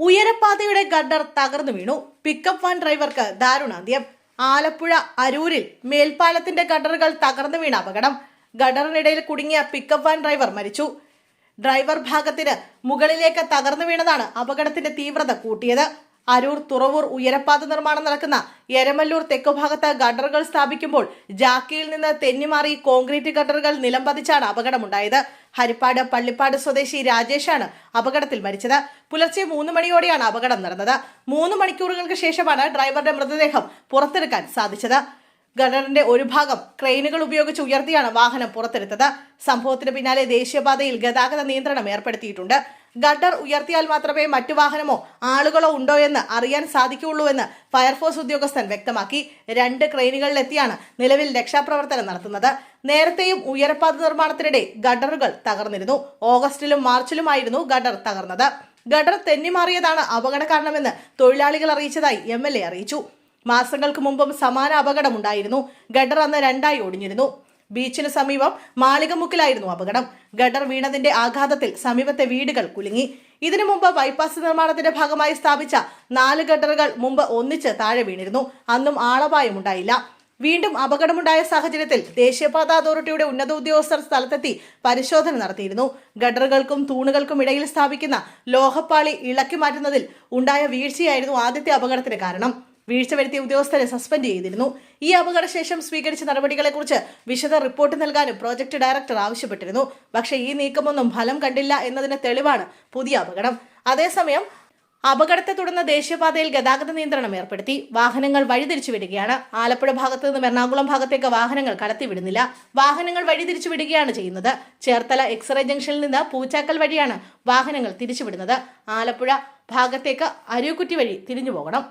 ഉയരപ്പാതയുടെ girder തകർന്നു വീണു. Pickup van ഡ്രൈവർക്ക് ദാരുണാന്ത്യം. ആലപ്പുഴ അരൂരിൽ മേൽപ്പാലത്തിന്റെ ഗഡറുകൾ തകർന്നു വീണ അപകടം. ഗഡറിനിടയിൽ കുടുങ്ങിയ പിക്കപ്പ് വാൻ ഡ്രൈവർ മരിച്ചു. ഡ്രൈവർ ഭാഗത്തിന് മുകളിലേക്ക് തകർന്നു വീണതാണ് അപകടത്തിന്റെ തീവ്രത കൂട്ടിയത്. അരൂർ തുറവൂർ ഉയരപ്പാത നിർമ്മാണം നടക്കുന്ന എരമല്ലൂർ തെക്കുഭാഗത്ത് ഗഡറുകൾ സ്ഥാപിക്കുമ്പോൾ ജാക്കിയിൽ നിന്ന് തെന്നിമാറി കോൺക്രീറ്റ് ഗഡറുകൾ നിലംപതിച്ചാണ് അപകടമുണ്ടായത്. ഹരിപ്പാട് പള്ളിപ്പാട് സ്വദേശി രാജേഷാണ് അപകടത്തിൽ മരിച്ചത്. പുലർച്ചെ മൂന്ന് മണിയോടെയാണ് അപകടം നടന്നത്. മൂന്ന് മണിക്കൂറുകൾക്ക് ശേഷമാണ് ഡ്രൈവറുടെ മൃതദേഹം പുറത്തെടുക്കാൻ സാധിച്ചത്. ഗഡറിന്റെ ഒരു ഭാഗം ക്രെയിനുകൾ ഉപയോഗിച്ച് ഉയർത്തിയാണ് വാഹനം പുറത്തെടുത്തത്. സംഭവത്തിന് പിന്നാലെ ദേശീയപാതയിൽ ഗതാഗത നിയന്ത്രണം ഏർപ്പെടുത്തിയിട്ടുണ്ട്. ഗഡർ ഉയർത്തിയാൽ മാത്രമേ മറ്റു വാഹനമോ ആളുകളോ ഉണ്ടോ എന്ന് അറിയാൻ സാധിക്കുകയുള്ളൂവെന്ന് ഫയർഫോഴ്സ് ഉദ്യോഗസ്ഥൻ വ്യക്തമാക്കി. രണ്ട് ക്രെയിനുകളിലെത്തിയാണ് നിലവിൽ രക്ഷാപ്രവർത്തനം നടത്തുന്നത്. നേരത്തെയും ഉയരപ്പാത നിർമ്മാണത്തിനിടെ ഗഡറുകൾ തകർന്നിരുന്നു. ഓഗസ്റ്റിലും മാർച്ചിലുമായിരുന്നു ഗഡർ തകർന്നത്. ഗഡർ തെന്നിമാറിയതാണ് അപകട കാരണമെന്ന് തൊഴിലാളികൾ അറിയിച്ചതായി എം അറിയിച്ചു. മാസങ്ങൾക്ക് മുമ്പും സമാന അപകടമുണ്ടായിരുന്നു. ഗഡർ അന്ന് രണ്ടായി ഒടിഞ്ഞിരുന്നു. ബീച്ചിന് സമീപം മാളികമുക്കിലായിരുന്നു അപകടം. ഗഡർ വീണതിന്റെ ആഘാതത്തിൽ സമീപത്തെ വീടുകൾ കുലുങ്ങി. ഇതിനു മുമ്പ് ബൈപ്പാസ് നിർമ്മാണത്തിന്റെ ഭാഗമായി സ്ഥാപിച്ച നാല് ഗഡറുകൾ മുമ്പ് ഒന്നിച്ച് താഴെ വീണിരുന്നു. അന്നും ആളപായമുണ്ടായില്ല വീണ്ടും അപകടമുണ്ടായ സാഹചര്യത്തിൽ ദേശീയപാത അതോറിറ്റിയുടെ ഉന്നത ഉദ്യോഗസ്ഥർ സ്ഥലത്തെത്തി പരിശോധന നടത്തിയിരുന്നു. ഗഡറുകൾക്കും തൂണുകൾക്കും ഇടയിൽ സ്ഥാപിക്കുന്ന ലോഹപ്പാളി ഇളക്കി മാറ്റുന്നതിൽ ഉണ്ടായ വീഴ്ചയായിരുന്നു ആദ്യത്തെ അപകടത്തിന് കാരണം. വീഴ്ച വരുത്തിയ ഉദ്യോഗസ്ഥരെ സസ്പെൻഡ് ചെയ്തിരുന്നു. ഈ അപകടശേഷം സ്വീകരിച്ച നടപടികളെക്കുറിച്ച് വിശദ റിപ്പോർട്ട് നൽകാനും പ്രോജക്ട് ഡയറക്ടർ ആവശ്യപ്പെട്ടിരുന്നു. പക്ഷേ ഈ നീക്കമൊന്നും ഫലം കണ്ടില്ല എന്നതിന് തെളിവാണ് പുതിയ അപകടം. അതേസമയം അപകടത്തെ തുടർന്ന് ദേശീയപാതയിൽ ഗതാഗത നിയന്ത്രണം ഏർപ്പെടുത്തി. വാഹനങ്ങൾ വഴിതിരിച്ചു വിടുകയാണ്. ആലപ്പുഴ ഭാഗത്ത് നിന്നും എറണാകുളം ഭാഗത്തേക്ക് വാഹനങ്ങൾ കടത്തിവിടുന്നില്ല. വാഹനങ്ങൾ വഴിതിരിച്ചു വിടുകയാണ് ചെയ്യുന്നത്. ചേർത്തല എക്സ്റേ ജംഗ്ഷനിൽ നിന്ന് പൂച്ചാക്കൽ വഴിയാണ് വാഹനങ്ങൾ തിരിച്ചുവിടുന്നത്. ആലപ്പുഴ ഭാഗത്തേക്ക് അരുക്കുറ്റി വഴി തിരിഞ്ഞു പോകണം